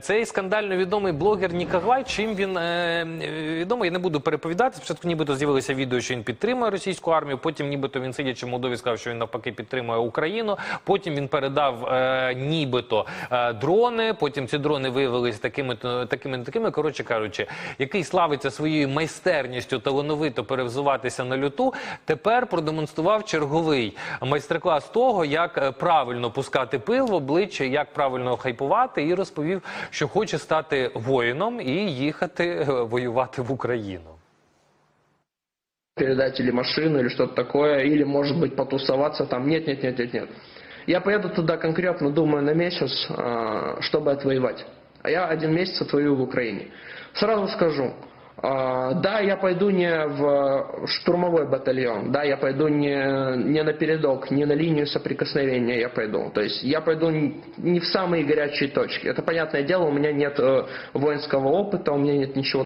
Цей скандально відомий блогер Ніколай, чим він е, відомий, я не буду переповідати. Спочатку нібито з'явилося відео, що він підтримує російську армію. Потім, нібито він сидячи в Молдові, сказав, що він навпаки підтримує Україну. Потім він передав е, нібито е, дрони. Потім ці дрони виявилися такими, то- такими, такими. Коротше кажучи, який славиться своєю майстерністю талановито перевзуватися на люту. Тепер продемонстрував черговий майстер-клас того, як е, правильно пускати пил в обличчя, як правильно хайпувати, і розповів, що хоче стати воїном і їхати е, воювати в Україну. передать или машину, или что-то такое, или, может быть, потусоваться там. Нет, нет, нет, нет, нет. Я поеду туда конкретно, думаю, на месяц, чтобы отвоевать. А я один месяц отвою в Украине. Сразу скажу, да, я пойду не в штурмовой батальон, да, я пойду не, не на передок, не на линию соприкосновения я пойду. То есть я пойду н- не в самые горячие точки. Это понятное дело, у меня нет э, воинского опыта, у меня нет ничего